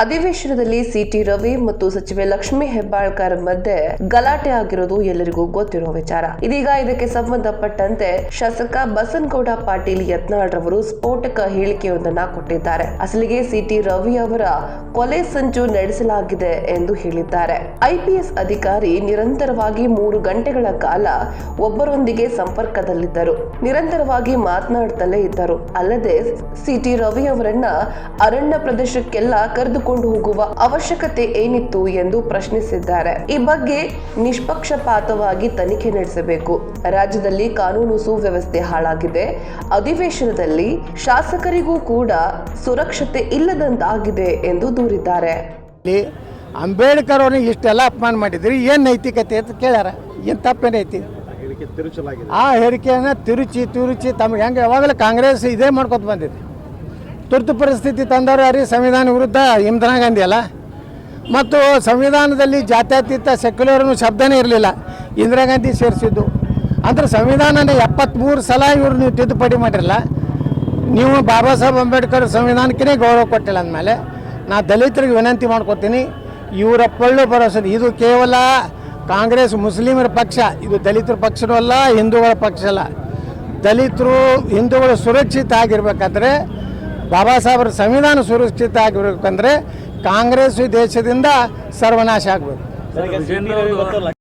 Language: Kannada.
ಅಧಿವೇಶನದಲ್ಲಿ ಸಿಟಿ ರವಿ ಮತ್ತು ಸಚಿವೆ ಲಕ್ಷ್ಮಿ ಹೆಬ್ಬಾಳ್ಕರ್ ಮಧ್ಯೆ ಗಲಾಟೆ ಆಗಿರೋದು ಎಲ್ಲರಿಗೂ ಗೊತ್ತಿರುವ ವಿಚಾರ. ಇದೀಗ ಇದಕ್ಕೆ ಸಂಬಂಧಪಟ್ಟಂತೆ ಶಾಸಕ ಬಸನಗೌಡ ಪಾಟೀಲ್ ಯತ್ನಾಳ್ ರವರು ಸ್ಫೋಟಕ ಹೇಳಿಕೆಯೊಂದನ್ನ ಕೊಟ್ಟಿದ್ದಾರೆ. ಅಸಲಿಗೆ ಸಿಟಿ ರವಿ ಅವರ ಕೊಲೆ ಸಂಚು ನಡೆಸಲಾಗಿದೆ ಎಂದು ಹೇಳಿದ್ದಾರೆ. ಐಪಿಎಸ್ ಅಧಿಕಾರಿ ನಿರಂತರವಾಗಿ ಮೂರು ಗಂಟೆಗಳ ಕಾಲ ಒಬ್ಬರೊಂದಿಗೆ ಸಂಪರ್ಕದಲ್ಲಿದ್ದರು. ನಿರಂತರವಾಗಿ ಮಾತನಾಡುತ್ತಲೇ ಇದ್ದರು. ಅಲ್ಲದೆ ಸಿಟಿ ರವಿ ಅವರನ್ನ ಅರಣ್ಯ ಪ್ರದೇಶಕ್ಕೆಲ್ಲ ಕರೆದುಕೊಂಡು ಹೋಗುವ ಅವಶ್ಯಕತೆ ಏನಿತ್ತು ಎಂದು ಪ್ರಶ್ನಿಸಿದ್ದಾರೆ. ಈ ಬಗ್ಗೆ ನಿಷ್ಪಕ್ಷಪಾತವಾಗಿ ತನಿಖೆ ನಡೆಸಬೇಕು. ರಾಜ್ಯದಲ್ಲಿ ಕಾನೂನು ಸುವ್ಯವಸ್ಥೆ ಹಾಳಾಗಿದೆ. ಅಧಿವೇಶನದಲ್ಲಿ ಶಾಸಕರಿಗೂ ಕೂಡ ಸುರಕ್ಷತೆ ಇಲ್ಲದಂತಾಗಿದೆ ಎಂದು ದೂರಿದ್ದಾರೆ. ಅಂಬೇಡ್ಕರ್ ಅವ್ರನ್ನ ಇಷ್ಟೆಲ್ಲ ಅಪಮಾನ ಮಾಡಿದ್ರಿ ಏನು ನೈತಿಕತೆ ಅಂತ ಕೇಳ್ಯಾರ? ಏನು ತಪ್ಪೇನೈತಿ ಆ ಹೇಳಿಕೆಯನ್ನ ತಿರುಚಿ ತಿರುಚಿ ತಮಗೆ ಹೆಂಗೆ ಯಾವಾಗಲೂ ಕಾಂಗ್ರೆಸ್ ಇದೇ ಮಾಡ್ಕೊತ ಬಂದಿದೆ. ತುರ್ತು ಪರಿಸ್ಥಿತಿ ತಂದವರು ಯಾರು ಸಂವಿಧಾನ ವಿರುದ್ಧ ಇಂದಿರಾ ಗಾಂಧಿ ಅಲ್ಲ? ಮತ್ತು ಸಂವಿಧಾನದಲ್ಲಿ ಜಾತ್ಯತೀತ ಸೆಕ್ಯುಲರ್ ಅನ್ನೋ ಶಬ್ದನೇ ಇರಲಿಲ್ಲ. ಇಂದಿರಾ ಗಾಂಧಿ ಸೇರಿಸಿದ್ದು. ಅಂದ್ರೆ ಸಂವಿಧಾನನೇ ಎಪ್ಪತ್ತ್ಮೂರು ಸಲ ಇವರು ನೀವು ತಿದ್ದುಪಡಿ ಮಾಡಿರಲ್ಲ? ನೀವು ಬಾಬಾ ಸಾಹೇಬ್ ಅಂಬೇಡ್ಕರ್ ಸಂವಿಧಾನಕ್ಕೇ ಗೌರವ ಕೊಟ್ಟಿಲ್ಲ ಅಂದಮೇಲೆ ನಾ ದಲಿತರಿಗೆ ವಿನಂತಿ ಮಾಡ್ಕೊತೀನಿ, ಇವರ ಪಳ್ಳು ಭರವಸೆ, ಇದು ಕೇವಲ ಕಾಂಗ್ರೆಸ್ ಮುಸ್ಲಿಮರ ಪಕ್ಷ, ಇದು ದಲಿತರ ಪಕ್ಷನೂ ಅಲ್ಲ, ಹಿಂದೂಗಳ ಪಕ್ಷ ಅಲ್ಲ. ದಲಿತರು ಹಿಂದೂಗಳು ಸುರಕ್ಷಿತ ಆಗಿರ್ಬೇಕಾದ್ರೆ ಬಾಬಾ ಸಾಹೇಬ್ರ ಸಂವಿಧಾನ ಸುರಕ್ಷಿತ ಆಗಿರ್ಬೇಕಂದ್ರೆ ಕಾಂಗ್ರೆಸ್ ದೇಶದಿಂದ ಸರ್ವನಾಶ ಆಗಬೇಕು.